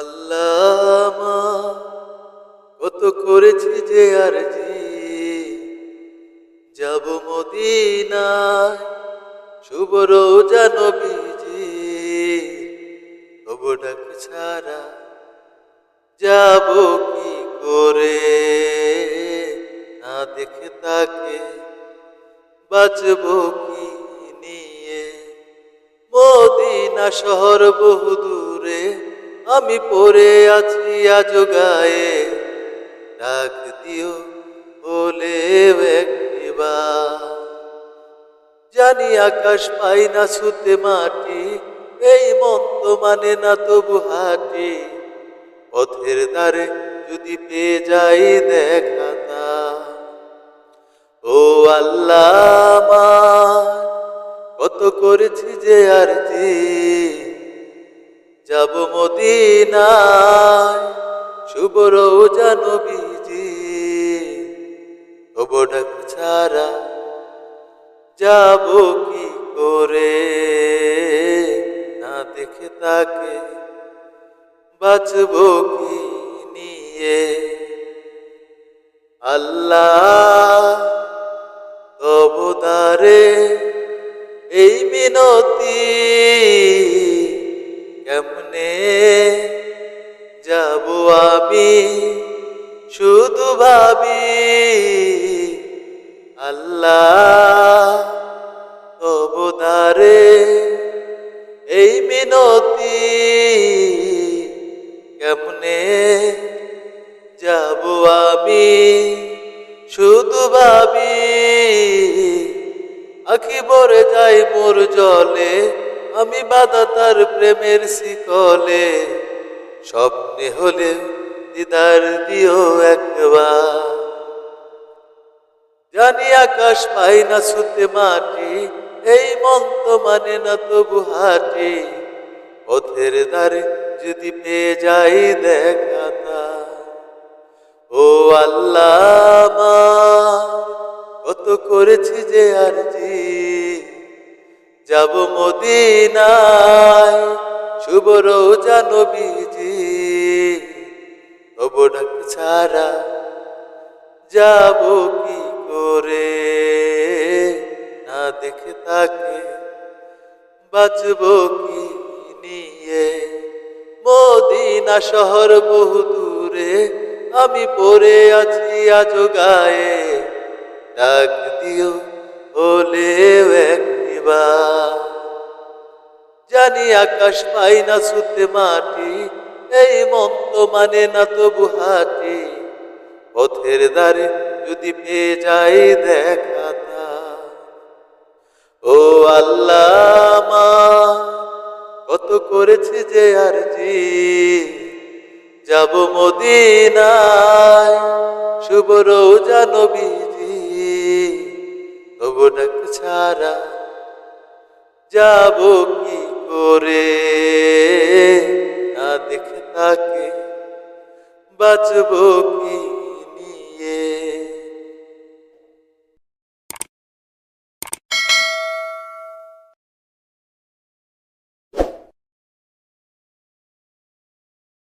আল্লাহ কত করেছি যে আর জি যাব মদিনায়, শুভ রোজা নবীজি। তবু ডাক ছাড়া যাব কি করে? না দেখে তাকে বাঁচব কি নিয়ে। মদিনা শহর বহু দূরে আমি পড়ে আছি আজ গায়ে। ডাক দিও বলে জানি আকাশ পাই না ছুতে মাটি, এই মন তো মানে না তবু হাঁটি। পথের দ্বারে যদি পেয়ে যাই দেখাতা ও আল্লাহ কত করেছি যে আর জি। যাব মদিনায়। শুভ রোজা নবীজি তবু ডাক ছাড়া যাব কি করে? না দেখে তাকে বাঁচব কি নিয়ে? আল্লাহ তবদারে এই মিনতি কেমনে যাব আমি, শুধু ভাবি আল্লাহ তবদারে এই মিনতি কেমনে যাব আমি, শুধু ভাবি আখি ভরে যাই মোর জলে আমি বাধা তার প্রেমের শিকলে। স্বপ্নে হলে দিদার দিও একবার। জানি আকাশ পাই না ছুতে মাটি, এই মন তো মানে না তবু হাঁটি। পথের দ্বারে যদি পেয়ে যাই দেখাতা ও আল্লাহ কত করেছি যে আর জি যাব মদিনায়। শুভ রোজা নবীজি, তবু ডাক ছাড়া যাব কি করে? না দেখে তাকে বাঁচব কি নিয়ে? মদিনা শহর বহু দূরে, আমি পড়ে আছি আজ গায়ে। ডাক দিও বলে একবার জানি আকাশ পাই না ছুতে মাটি, এই মন তো মানে না তবু হাঁটি পথের দ্বারে যদি পেয়ে যাই দেখাতা ও আল্লাহ আমার কত করেছি যে আর জি। যাব মদিনায়, শুভ রোজা নবীজি। তবু ডাক ছাড়া যাব কি করে? না দেখে তাকে বাঁচব কি